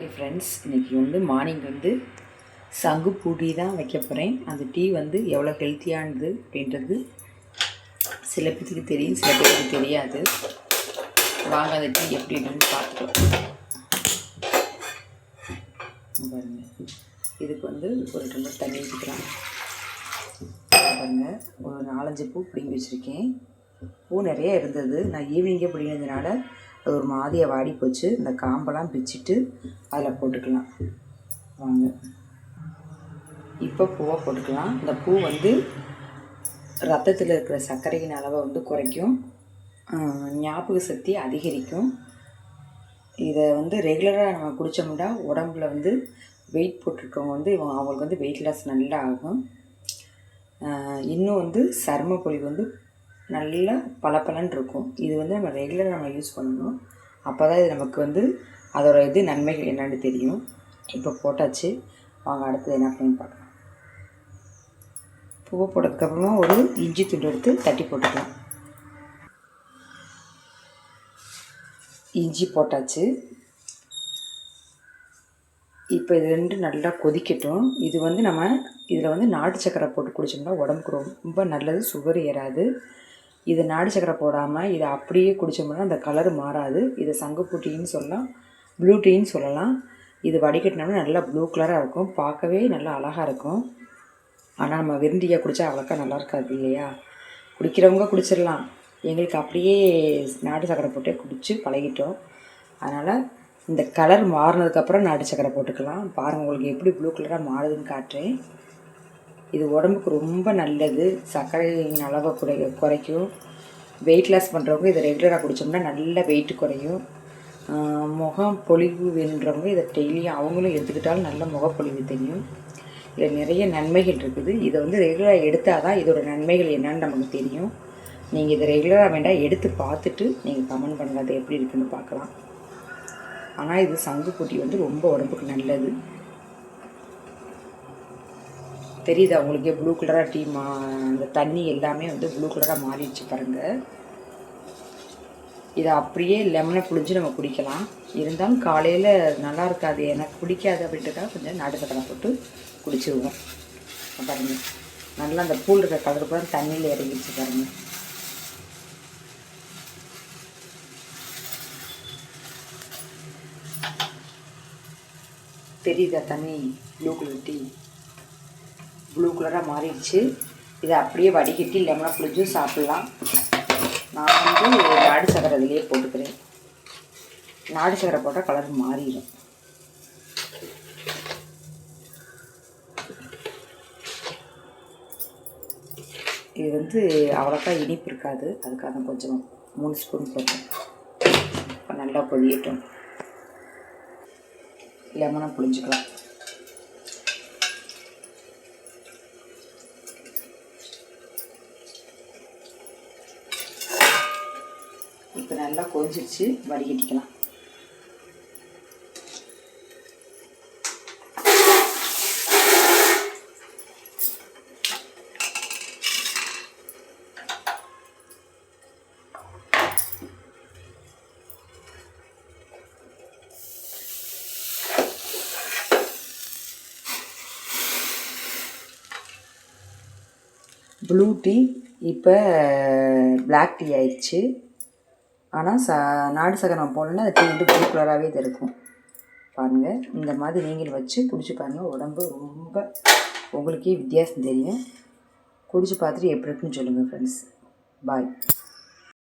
Friends இன்றைக்கி வந்து morning வந்து சங்கு பூ டீ தான் வைக்க போகிறேன் அந்த டீ வந்து எவ்வளோ ஹெல்த்தியானது அப்படின்றது சில பேத்துக்கு தெரியும் சில பேருக்கு தெரியாது. வாங்க அந்த டீ எப்படி இருக்குன்னு பார்த்துக்கலாம். பாருங்க. இதுக்கு வந்து ஒரு டம்ளர் தண்ணி ஊற்றிக்கலாம் பாருங்க. ஒரு நாலஞ்சு பூ பிடிங்கி வச்சுருக்கேன். பூ நிறைய இருந்தது. நான் ஈவினிங்கே பிடிங்கிறதுனால அது ஒரு மாதிரியாக வாடி போச்சு. இந்த காம்பெல்லாம் பிச்சுட்டு அதில் போட்டுக்கலாம். வாங்க. இப்போ பூவை போட்டுக்கலாம். இந்த பூ வந்து ரத்தத்தில் இருக்கிற சர்க்கரையின் அளவை வந்து குறைக்கும். ஞாபக சக்தி அதிகரிக்கும். இதை வந்து ரெகுலராக நம்ம குடித்தோம்னா உடம்புல வந்து வெயிட் போட்டிருக்கவங்க வந்து இவங்க அவங்களுக்கு வந்து வெயிட் லாஸ் நல்லா ஆகும். இன்னும் வந்து சர்ம பொழிவு வந்து நல்ல பளபளன்னு இருக்கும் இது வந்து நம்ம ரெகுலராக நம்ம யூஸ் பண்ணணும். அப்போ தான் இது நமக்கு வந்து அதோட இது நன்மைகள் என்னென்னு தெரியும். இப்போ போட்டாச்சு. வாங்க அடுத்தது என்ன பண்ணி பார்க்கலாம். பூவை போட்டதுக்கப்புறமா ஒரு இஞ்சி துண்டு எடுத்து தட்டி போட்டுக்கலாம். இஞ்சி போட்டாச்சு. இப்போ இது ரெண்டு நல்லா கொதிக்கட்டும். இது வந்து நம்ம இதில் வந்து நாட்டு சக்கரை போட்டு குடிச்சோம்னா உடம்புக்கு ரொம்ப நல்லது சுகர் ஏறாது. இது நாட்டு சக்கரை போடாமல் இதை அப்படியே குடித்தோம்னா அந்த கலர் மாறாது. இதை சங்குப்பூ டீன்னு சொல்லலாம் ப்ளூ டீன்னு சொல்லலாம். இது வடிகட்டினோம்னா நல்லா ப்ளூ கலராக இருக்கும். பார்க்கவே நல்லா அழகாக இருக்கும். ஆனால் நம்ம விருந்தியாக குடித்தா அவ்வளோக்கா நல்லா இருக்காது இல்லையா? குடிக்கிறவங்க குடிச்சிடலாம். எங்களுக்கு அப்படியே நாட்டு சக்கரை போட்டே குடித்து பழகிட்டோம். அதனால் இந்த கலர் மாறினதுக்கப்புறம் நாட்டு சக்கரை போட்டுக்கலாம். பாருங்கள் உங்களுக்கு எப்படி ப்ளூ கலராக மாறுதுன்னு காட்டுறேன். இது உடம்புக்கு ரொம்ப நல்லது. சர்க்கரையின் அளவை குறை குறைக்கும். வெயிட் லாஸ் பண்ணுறவங்க இதை ரெகுலராக குடித்தோம்னா நல்ல வெயிட் குறையும். முகம் பொலிவு வேணுன்றவங்க இதை டெய்லியும் அவங்களும் எடுத்துக்கிட்டாலும் நல்ல முகப்பொலிவு தெரியும். இதில் நிறைய நன்மைகள் இருக்குது. இதை வந்து ரெகுலராக எடுத்தால் தான் இதோட நன்மைகள் என்னன்னு நமக்கு தெரியும். நீங்கள் இதை ரெகுலராக வேண்டாம் எடுத்து பார்த்துட்டு நீங்கள் கமெண்ட் பண்ணுங்க. அது எப்படி இருக்குன்னு பார்க்கலாம். ஆனால் இது சங்கு பொட்டி வந்து ரொம்ப உடம்புக்கு நல்லது. தெரியுதா உங்களுக்கு ப்ளூ கலராக டீ மா அந்த தண்ணி எல்லாமே வந்து ப்ளூ கலராக மாறிடுச்சு பாருங்கள் இதை அப்படியே லெமனை புழிஞ்சு நம்ம குடிக்கலாம். இருந்தாலும் காலையில் நல்லா இருக்காது. எனக்கு பிடிக்காது அப்படின்றதுக்காக கொஞ்சம் நாட்டு போட்டு குடிச்சிருவோம். பாருங்கள் நல்லா அந்த பூல் இருக்கிற கலர் கூட தண்ணியில் இறங்கிடுச்சு பாருங்கள் தெரியுதா தண்ணி? ப்ளூ கலர் டீ ப்ளூ கலராக மாறிடுச்சு. இதை அப்படியே வடிகட்டி லெமனாக புளிஞ்சு சாப்பிட்லாம். நான் வந்து நாடு சக்கரை அதிலேயே போட்டுக்கிறேன். நாடு சக்கரை போட்டால் கலர் மாறிடும். இது வந்து அவ்வளோக்கா இனிப்பு இருக்காது. அதுக்காக தான் கொஞ்சம் மூணு ஸ்பூன் போட்டேன். இப்போ நல்லா பொழியட்டும் லெமனை புளிஞ்சுக்கலாம் இப்போ நல்லா கொஞ்சிடுச்சு வடிகட்டிக்கலாம் ப்ளூ டீ இப்போ பிளாக் டீ ஆயிடுச்சு. ஆனால் ச நாடு சக்கரம் நம்ம போடலன்னா அந்த டீ வந்து ப்ளூ கலராகவே இது இருக்கும். பாருங்கள் இந்த மாதிரி நீங்களும் வச்சு குடிச்சு பாருங்கள் உடம்பு ரொம்ப உங்களுக்கே வித்தியாசம் தெரியும். குடிச்சு பார்த்துட்டு எப்படி இருக்குன்னு சொல்லுங்கள் ஃப்ரெண்ட்ஸ் பாய்